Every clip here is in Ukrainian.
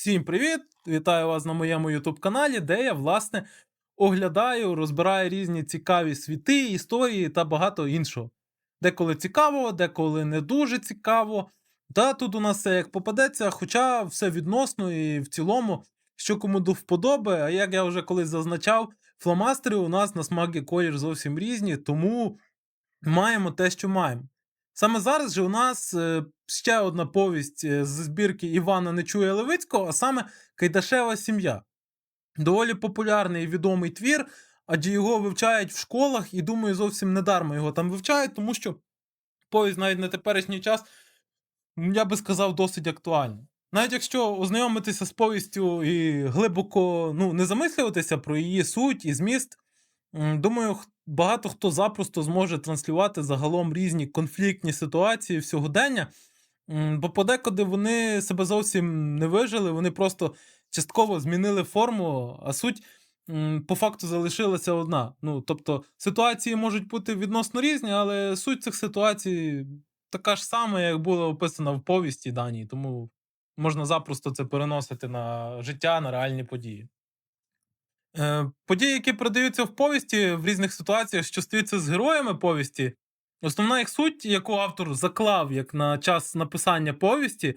Всім привіт! Вітаю вас на моєму YouTube каналі, де я, власне, оглядаю, розбираю різні цікаві світи, історії та багато іншого. Деколи цікаво, деколи не дуже цікаво. Та тут у нас все як попадеться, хоча все відносно і в цілому, що кому до вподоби. А як я вже колись зазначав, фломастери у нас на смак і колір зовсім різні, тому маємо те, що маємо. Саме зараз же у нас е, ще одна повість е, з збірки Івана Нечуя Левицького, а саме Кайдашева сім'я. Доволі популярний і відомий твір, адже його вивчають в школах, і думаю, зовсім недарма його там вивчають, тому що повість навіть на теперішній час, я би сказав, досить актуальна. Навіть якщо ознайомитися з повістю і глибоко ну, не замислюватися про її суть і зміст, Думаю, багато хто запросто зможе транслювати загалом різні конфліктні ситуації в сьогодення, бо подекуди вони себе зовсім не вижили, вони просто частково змінили форму, а суть по факту залишилася одна. Ну, тобто ситуації можуть бути відносно різні, але суть цих ситуацій така ж сама, як була описана в повісті даній, тому можна запросто це переносити на життя, на реальні події. Е, події, які передаються в повісті в різних ситуаціях, що стаються з героями повісті, основна їх суть, яку автор заклав як на час написання повісті,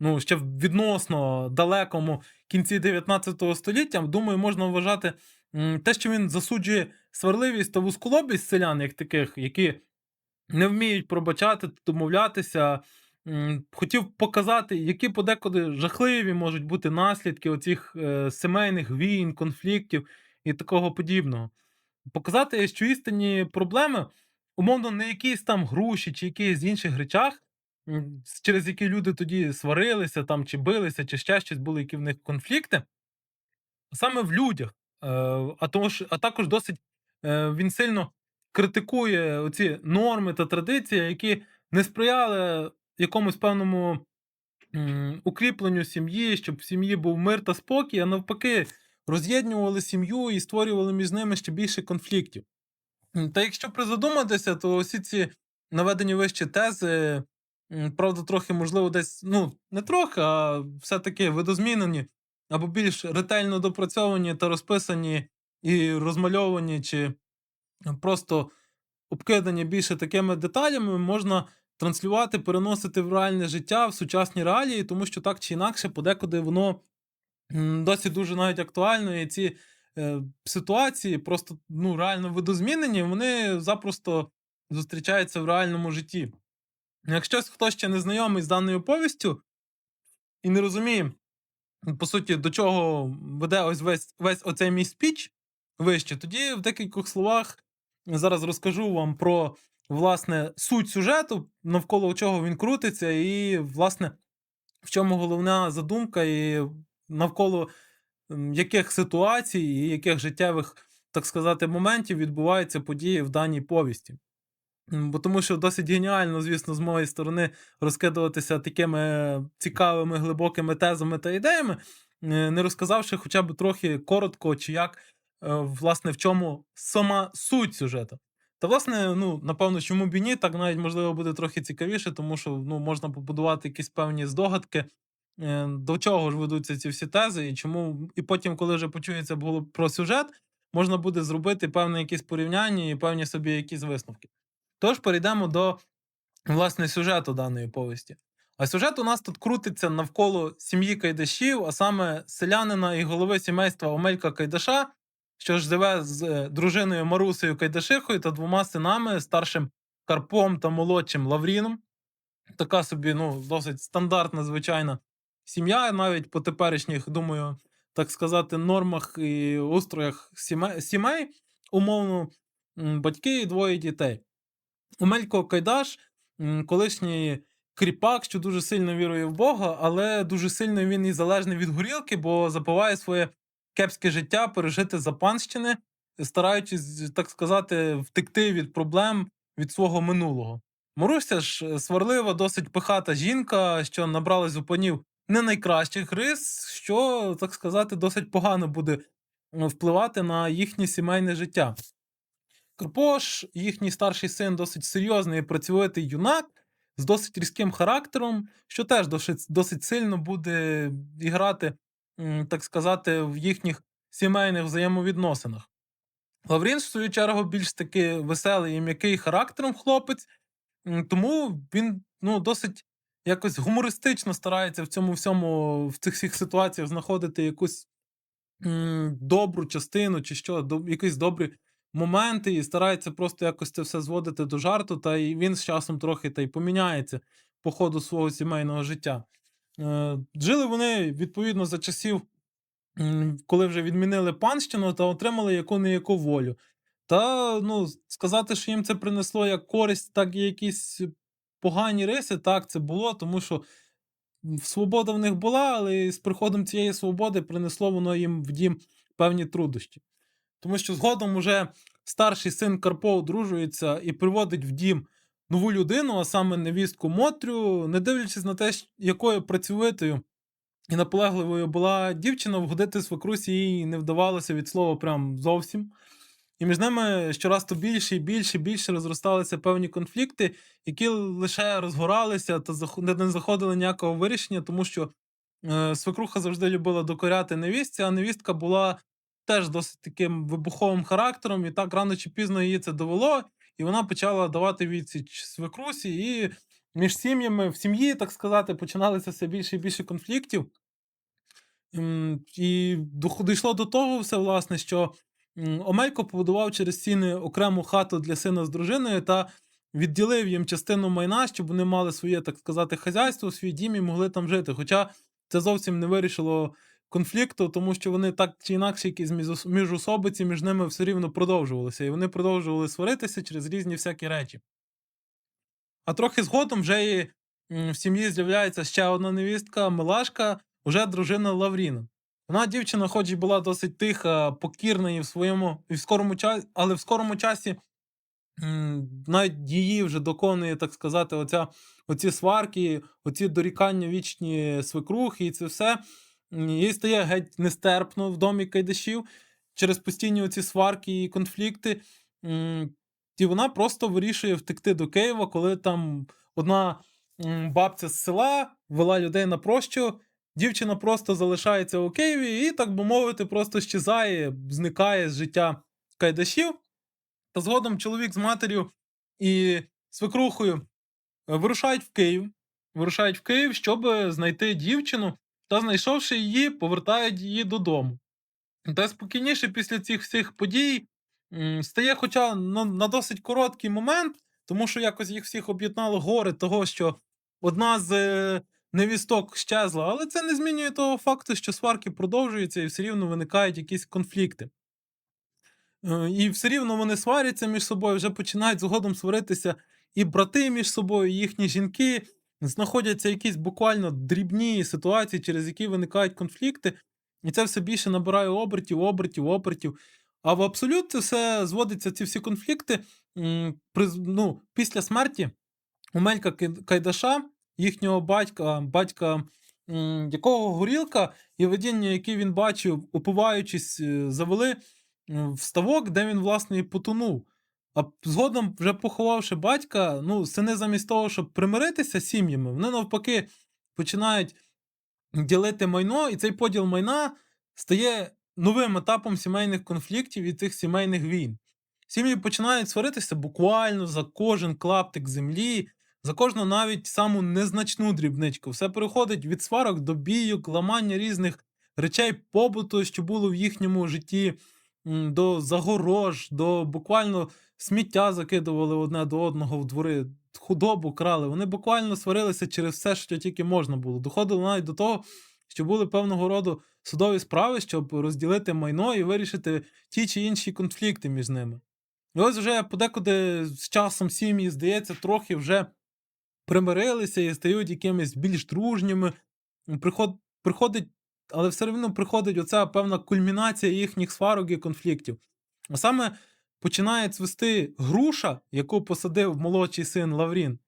ну ще в відносно далекому кінці 19 століття, думаю, можна вважати те, що він засуджує сварливість та вузколобість селян, як таких, які не вміють пробачати, домовлятися. Хотів показати, які подекуди жахливі можуть бути наслідки оцих е, сімейних війн, конфліктів і такого подібного. Показати, що істинні проблеми, умовно, не якісь там груші чи якісь інших речах, через які люди тоді сварилися там, чи билися, чи ще щось були, які в них конфлікти, Саме в людях. Е, а, тому а також досить е, він сильно критикує оці норми та традиції, які не сприяли якомусь певному м, укріпленню сім'ї, щоб в сім'ї був мир та спокій, а навпаки, роз'єднували сім'ю і створювали між ними ще більше конфліктів. Та якщо призадуматися, то всі ці наведені вище тези, правда, трохи, можливо, десь, ну, не трохи, а все-таки видозмінені, або більш ретельно допрацьовані та розписані і розмальовані, чи просто обкидані більше такими деталями, можна транслювати, переносити в реальне життя, в сучасні реалії, тому що так чи інакше, подекуди воно досі дуже навіть актуально, і ці е, ситуації просто ну, реально видозмінені, вони запросто зустрічаються в реальному житті. Якщо хтось ще не знайомий з даною повістю і не розуміє, по суті, до чого веде ось весь, весь оцей мій спіч вище, тоді в декількох словах зараз розкажу вам про власне суть сюжету, навколо чого він крутиться, і, власне, в чому головна задумка, і навколо яких ситуацій і яких життєвих, так сказати, моментів відбуваються події в даній повісті. Бо тому що досить геніально, звісно, з моєї сторони розкидуватися такими цікавими глибокими тезами та ідеями, е, не розказавши хоча б трохи коротко, чи як, е, власне, в чому сама суть сюжету. Та, власне, ну, напевно, чому б і ні, так навіть можливо буде трохи цікавіше, тому що ну, можна побудувати якісь певні здогадки, е, до чого ж ведуться ці всі тези, і чому, і потім, коли вже почується про сюжет, можна буде зробити певне якісь порівняння і певні собі якісь висновки. Тож перейдемо до власне сюжету даної повісті. А сюжет у нас тут крутиться навколо сім'ї Кайдашів, а саме селянина і голови сімейства Омелька Кайдаша, що ж живе з е, дружиною Марусею Кайдашихою та двома синами, старшим Карпом та молодшим Лавріном. Така собі, ну, досить стандартна, звичайна сім'я, навіть по теперішніх, думаю, так сказати, нормах і устроях сімей, сімей умовно, батьки і двоє дітей. Омелько Кайдаш, колишній кріпак, що дуже сильно вірує в Бога, але дуже сильно він і залежний від горілки, бо забуває своє кепське життя пережити за панщини, стараючись, так сказати, втекти від проблем від свого минулого. Маруся ж е, сварлива, досить пихата жінка, що набрала зупинів не найкращих рис, що, так сказати, досить погано буде впливати на їхнє сімейне життя. Карпош, їхній старший син, досить серйозний і працьовитий юнак з досить різким характером, що теж досить, досить сильно буде іграти так сказати, в їхніх сімейних взаємовідносинах. Лаврін, в свою чергу, більш таки веселий і м'який характером хлопець, тому він ну, досить якось гумористично старається в цьому всьому, в цих всіх ситуаціях знаходити якусь м, добру частину чи що, до, якісь добрі моменти, і старається просто якось це все зводити до жарту, та й він з часом трохи та й поміняється по ходу свого сімейного життя. Е, жили вони відповідно за часів, коли вже відмінили панщину та отримали яку-не-яку волю. Та ну, сказати, що їм це принесло як користь, так і якісь погані риси, так, це було, тому що свобода в них була, але з приходом цієї свободи принесло воно їм в дім певні труднощі. Тому що згодом уже старший син Карпо одружується і приводить в дім нову людину, а саме невістку Мотрю, не дивлячись на те, якою працьовитою і наполегливою була дівчина, вгодити свекрусі їй не вдавалося від слова прям зовсім. І між ними щораз то більше і більше і більше розросталися певні конфлікти, які лише розгоралися та не заходили ніякого вирішення, тому що е, свекруха завжди любила докоряти невістці, а невістка була теж досить таким вибуховим характером, і так рано чи пізно її це довело, і вона почала давати відсіч свекрусі, і між сім'ями, в сім'ї, так сказати, починалося все більше і більше конфліктів. І дійшло до того все, власне, що м, Омелько побудував через стіни окрему хату для сина з дружиною та відділив їм частину майна, щоб вони мали своє, так сказати, хазяйство, свій дім і могли там жити. Хоча це зовсім не вирішило конфлікту, тому що вони так чи інакше, якісь міжос- міжособиці між ними все рівно продовжувалися, і вони продовжували сваритися через різні всякі речі. А трохи згодом вже і в сім'ї з'являється ще одна невістка, Милашка, уже дружина Лавріна. Вона дівчина, хоч і була досить тиха, покірна і в своєму і в скорому часі, але в скорому часі навіть її вже доконує, так сказати, оця, оці сварки, оці дорікання вічні свекрухи, і це все. Їй стає геть нестерпно в домі Кайдашів через постійні оці сварки і конфлікти. І вона просто вирішує втекти до Києва, коли там одна бабця з села вела людей на прощу. Дівчина просто залишається у Києві і, так би мовити, просто щезає, зникає з життя Кайдашів. Та згодом чоловік з матір'ю і свекрухою е, вирушають в Київ. Вирушають в Київ, щоб знайти дівчину, та знайшовши її, повертають її додому. Та спокійніше після цих всіх подій стає, хоча на, на досить короткий момент, тому що якось їх всіх об'єднало горе того, що одна з е, невісток щезла, але це не змінює того факту, що сварки продовжуються і все рівно виникають якісь конфлікти. Е, І все рівно вони сваряться між собою, вже починають згодом сваритися і брати між собою, і їхні жінки. Знаходяться якісь буквально дрібні ситуації, через які виникають конфлікти, і це все більше набирає обертів, обертів, обертів. А в абсолют це все зводиться, ці всі конфлікти ну, після смерті Умелька Кайдаша, їхнього батька, батька якого горілка і видіння, які він бачив, опиваючись, е, завели в ставок, де він, власне, і потонув. А згодом, вже поховавши батька, ну, сини замість того, щоб примиритися з сім'ями, вони навпаки починають ділити майно, і цей поділ майна стає новим етапом сімейних конфліктів і цих сімейних війн. Сім'ї починають сваритися буквально за кожен клаптик землі, за кожну навіть саму незначну дрібничку. Все переходить від сварок до бійок, ламання різних речей побуту, що було в їхньому житті, до загорож, до буквально сміття закидували одне до одного в двори, худобу крали. Вони буквально сварилися через все, що тільки можна було. Доходило навіть до того, що були певного роду судові справи, щоб розділити майно і вирішити ті чи інші конфлікти між ними. І ось вже подекуди з часом сім'ї, здається, трохи вже примирилися і стають якимись більш дружніми. Приход, приходить, але все одно приходить оця певна кульмінація їхніх сварок і конфліктів. А саме починає цвісти груша, яку посадив молодший син Лаврін.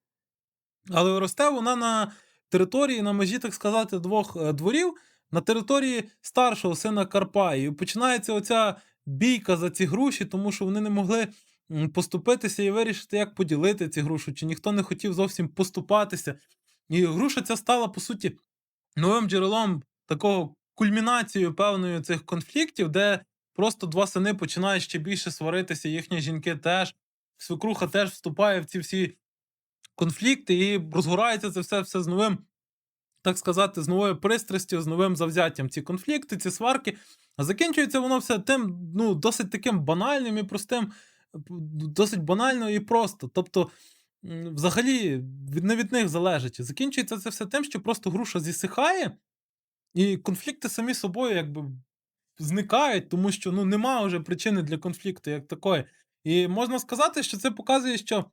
Але росте вона на території, на межі, так сказати, двох е, дворів, на території старшого сина Карпа. І починається оця бійка за ці груші, тому що вони не могли поступитися і вирішити, як поділити ці груші, чи ніхто не хотів зовсім поступатися. І груша ця стала, по суті, новим джерелом такого кульмінацією певною цих конфліктів, де просто два сини починають ще більше сваритися, їхні жінки теж. Свекруха теж вступає в ці всі конфлікти і розгорається це все, все з новим, так сказати, з новою пристрастю, з новим завзяттям. Ці конфлікти, ці сварки. А закінчується воно все тим, ну, досить таким банальним і простим, досить банально і просто. Тобто, взагалі, не від них залежить. Закінчується це все тим, що просто груша зісихає, і конфлікти самі собою якби зникають, тому що ну, немає вже причини для конфлікту як такої. І можна сказати, що це показує, що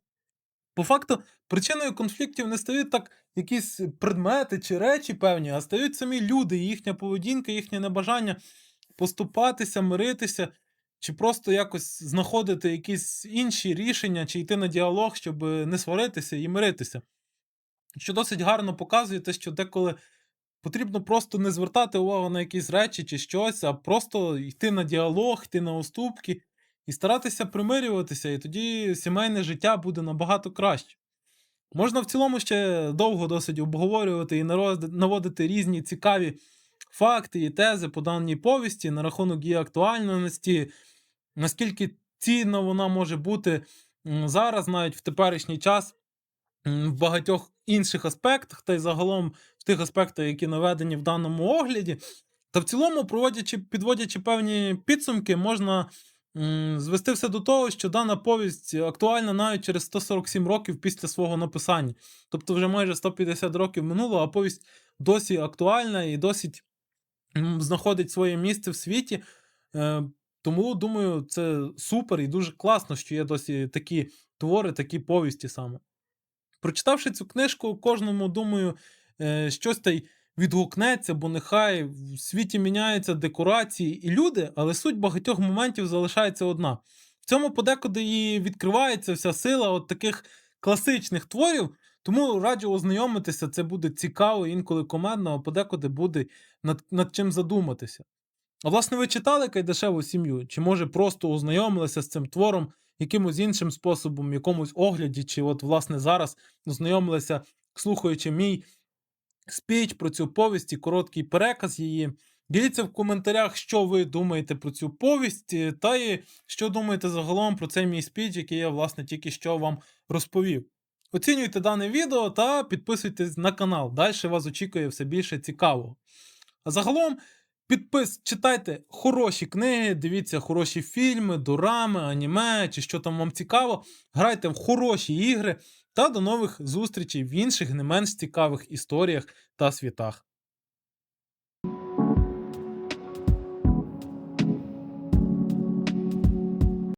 по факту причиною конфліктів не стають так якісь предмети чи речі певні, а стають самі люди, їхня поведінка, їхнє небажання поступатися, миритися, чи просто якось знаходити якісь інші рішення, чи йти на діалог, щоб не сваритися і миритися. Що досить гарно показує те, що деколи потрібно просто не звертати увагу на якісь речі чи щось, а просто йти на діалог, йти на уступки і старатися примирюватися, і тоді сімейне життя буде набагато краще. Можна в цілому ще довго досить обговорювати і наводити різні цікаві факти і тези по даній повісті на рахунок її актуальності, наскільки цінна вона може бути зараз, навіть в теперішній час, в багатьох інших аспектах, та й загалом в тих аспектах, які наведені в даному огляді. Та в цілому, проводячи, підводячи певні підсумки, можна звести все до того, що дана повість актуальна навіть через 147 років після свого написання. Тобто вже майже 150 років минуло, а повість досі актуальна і досить знаходить своє місце в світі. Е, тому думаю, це супер і дуже класно, що є досі такі твори, такі повісті саме. Прочитавши цю книжку, кожному, думаю, е, щось та й відгукнеться, бо нехай в світі міняються декорації і люди, але суть багатьох моментів залишається одна. В цьому подекуди і відкривається вся сила от таких класичних творів, тому раджу ознайомитися, це буде цікаво, інколи комедно, а подекуди буде над, над чим задуматися. А власне, ви читали Кайдашеву сім'ю? Чи може просто ознайомилися з цим твором якимось іншим способом, якомусь огляді, чи от, власне, зараз ознайомилися, слухаючи мій спіч про цю повість і короткий переказ її. Діліться в коментарях, що ви думаєте про цю повість, е, та і що думаєте загалом про цей мій спіч, який я, власне, тільки що вам розповів. Оцінюйте дане відео та підписуйтесь на канал. Далі вас очікує все більше цікавого. А загалом, підпис, читайте хороші книги, дивіться хороші фільми, дорами, аніме чи що там вам цікаво. Грайте в хороші ігри та до нових зустрічей в інших не менш цікавих історіях та світах.